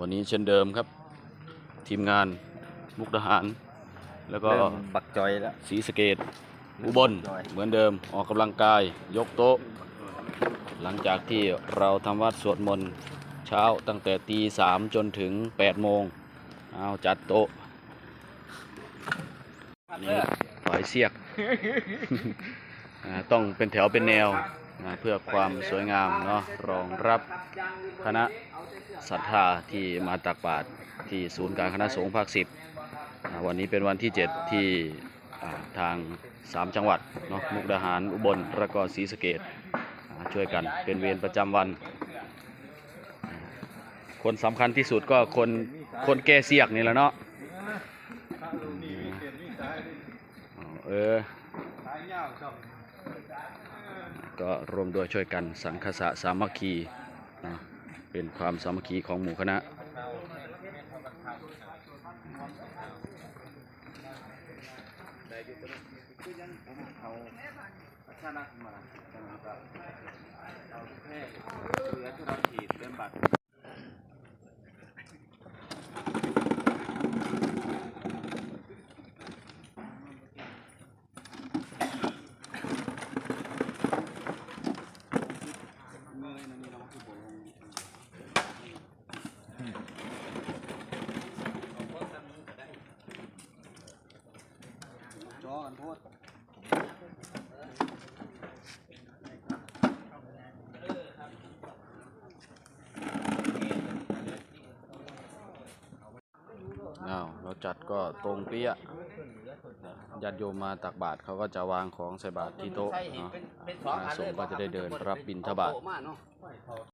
วันนี้เช่นเดิมครับ ทีมงานมุกดาหาร แล้วก็เริ่มบักจอยแล้วศรีสะเกดอุบลเหมือนเดิมออกกำลังกายยกโต๊ะ หลังจากที่เราทำวัดสวดมนต์เช้าตั้งแต่ตีสามจนถึงแปดโมงเอาจัดโต๊ะนี่ฝายเสียกอ่าต้องเป็นแถวเป็นแนว นะเพื่อความสวยงามเนาะรองรับคณะศรัทธาที่มาตักบาตรที่ศูนย์การคณะสงฆ์ภาคสิบวันนี้เป็นวันที่ 7 ที่ทาง 3 จังหวัดเนาะมุกดาหารอุบลและก็ศรีสะเกดช่วยกันเป็นเวรประจำวัน คนสำคัญที่สุดก็คนคนแก่เสียกนี่แหละเนาะเออ ก็รวมด้วยช่วยกันสังคสะสามัคคีนะเป็นความสามัคคีของหมู่คณะจอกัน โพดอ้าวเราจัดก็ตรงเปี้ยญาติโยมมาตักบาตรเขาก็จะวางของใส่บาตรที่โต๊ะเนาะพระสงฆ์ก็จะได้เดินรับบิณฑบาต